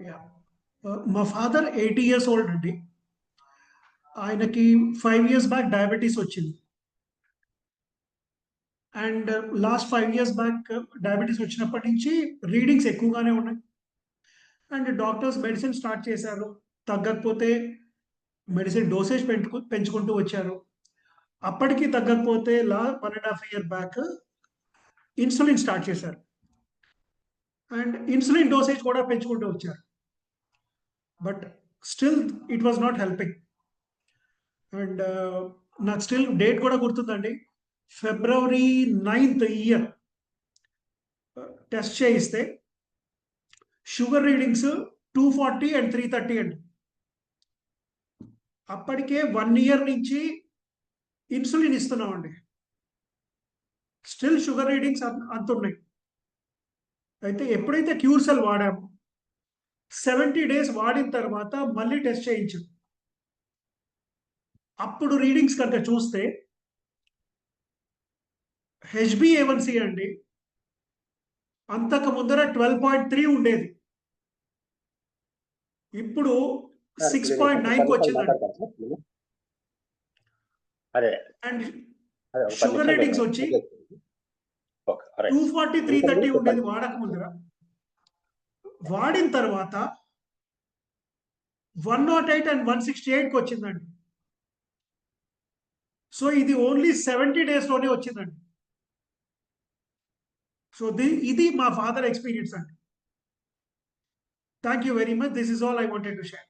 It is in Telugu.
యా మా ఫాదర్ ఎయిటీ ఇయర్స్ ఓల్డ్ అండి. ఆయనకి ఫైవ్ ఇయర్స్ బ్యాక్ డయాబెటీస్ వచ్చింది. And last five years back diabetes వచ్చినప్పటి నుంచి రీడింగ్స్ ఎక్కువగానే ఉన్నాయి. అండ్ డాక్టర్స్ మెడిసిన్ స్టార్ట్ చేశారు. తగ్గకపోతే మెడిసిన్ డోసేజ్ పెంచుకు పెంచుకుంటూ వచ్చారు. అప్పటికి తగ్గకపోతే లా one and half year back insulin start చేశారు. అండ్ ఇన్సులిన్ డోసేజ్ కూడా పెంచుకుంటూ వచ్చారు. But still it was not helping and నాకు స్టిల్ డేట్ కూడా గుర్తుందండి. ఫిబ్రవరి నైన్త్ ఇయర్ టెస్ట్ చేయిస్తే sugar readings two forty and three thirty అండి. అప్పటికే వన్ ఇయర్ నుంచి ఇన్సులిన్ ఇస్తున్నామండి. స్టిల్ షుగర్ రీడింగ్స్ అంత ఉన్నాయి. అయితే ఎప్పుడైతే క్యూర్సెల్ వాడామో సెవెంటీ డేస్ వాడిన తర్వాత మళ్ళీ టెస్ట్ చేయించు అప్పుడు రీడింగ్స్ కనుక చూస్తే హెచ్బిఏవన్సి అండి అంతకు ముందర ట్వెల్వ్ పాయింట్ త్రీ ఉండేది. ఇప్పుడు సిక్స్ పాయింట్ నైన్ వచ్చిందండి. అండ్ షుగర్ రేటింగ్స్ వచ్చి. టూ ఫార్టీ త్రీ థర్టీ ఉండేది వాడక ముందర వాడిన తర్వాత one nought eight and one sixty ఎయిట్కి వచ్చిందండి. సో ఇది ఓన్లీ సెవెంటీ డేస్లోనే వచ్చిందండి. సో ది ఇది మా ఫాదర్ ఎక్స్పీరియన్స్ అండి. Thank you very much this is all I wanted to share